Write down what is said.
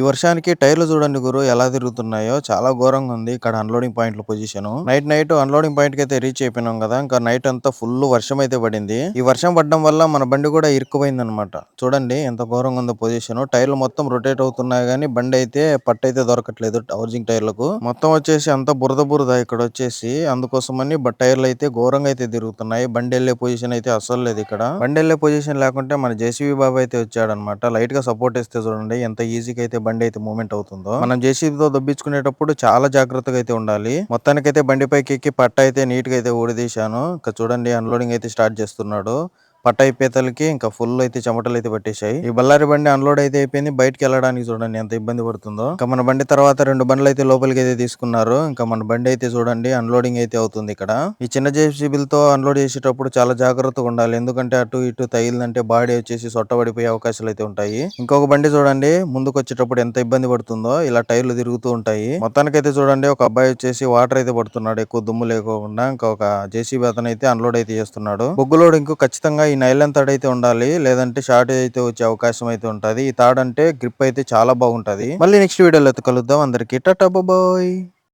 ఈ వర్షానికి టైర్లు చూడండి గురు ఎలా తిరుగుతున్నాయో. చాలా ఘోరంగా ఉంది ఇక్కడ unloading point position night night unloading పాయింట్కి అయితే రీచ్ అయిపోయినాం కదా. ఇంకా నైట్ అంతా ఫుల్ వర్షం అయితే పడింది. ఈ వర్షం పడడం వల్ల మన బండి కూడా ఇరుక్కుపోయింది అనమాట చూడండి ఎంత ఘోరంగా ఉందో పొజిషన్ టైర్లు మొత్తం రొటేట్ అవుతున్నాయి కానీ బండి అయితే పట్టు అయితే దొరకట్లేదు హౌసింగ్ టైర్లకు మొత్తం వచ్చేసి అంత బురద బురద ఇక్కడ వచ్చేసి. అందుకోసమని టైర్లు అయితే ఘోరంగా అయితే తిరుగుతున్నాయి. బండి వెళ్ళే పొజిషన్ అయితే అసలు లేదు ఇక్కడ. బండి వెళ్ళే పొజిషన్ లేకుంటే మన జేసీబీ బాబు అయితే వచ్చాడనమాట లైట్గా సపోర్ట్ ఇస్తే చూడండి ఎంత ఈజీగా అయితే బండి అయితే మూమెంట్ అవుతుందో. మనం జేసీబీతో దొబ్బించుకునేటప్పుడు చాలా జాగ్రత్తగా అయితే ఉండాలి. మొత్తానికైతే బండి పైకి ఎక్కి పట్ట అయితే నీట్గా అయితే ఊడదీశాను. ఇంకా చూడండి అన్లోడింగ్ అయితే స్టార్ట్ చేస్తున్నాడు. పట్ట పీతలకి ఇంకా ఫుల్ అయితే చెమటలు అయితే పట్టేశాయి. ఈ బళ్ళారి బండి అన్లోడ్ అయితే అయిపోయింది. బయటకి వెళ్ళడానికి చూడండి ఎంత ఇబ్బంది పడుతుందో. ఇంకా మన బండి తర్వాత రెండు బండ్లు అయితే లోపలికి అయితే తీసుకున్నారు. ఇంకా మన బండి అయితే చూడండి అన్లోడింగ్ అయితే అవుతుంది ఇక్కడ. ఈ చిన్న జేసీబీలతో అన్లోడ్ చేసేటప్పుడు చాలా జాగ్రత్తగా ఉండాలి. ఎందుకంటే అటు ఇటు తగిలిందంటే బాడీ వచ్చేసి సొట్టబడిపోయే అవకాశాలు అయితే ఉంటాయి. ఇంకొక బండి చూడండి. ముందుకు వచ్చేటప్పుడు ఎంత ఇబ్బంది పడుతుందో ఇలా టైర్లు తిరుగుతూ ఉంటాయి. మొత్తానికైతే చూడండి ఒక అబ్బాయి వచ్చేసి వాటర్ అయితే పడుతున్నాడు. ఎక్కువ దుమ్ము లేకుండా ఇంకా ఒక జేసీబీ అతను అయితే అన్లోడ్ అయితే చేస్తున్నాడు. బొగ్గులోడు ఇంకో ఖచ్చితంగా ఈ నైలన్ తాడ్ అయితే ఉండాలి లేదంటే షార్ట్ అయితే వచ్చే అవకాశం అయితే ఉంటది. ఈ తాడ్ అంటే గ్రిప్ అయితే చాలా బాగుంటది. మళ్ళీ నెక్స్ట్ వీడియోలో అయితే కలుద్దాం. అందరికి టాటా బాయ్.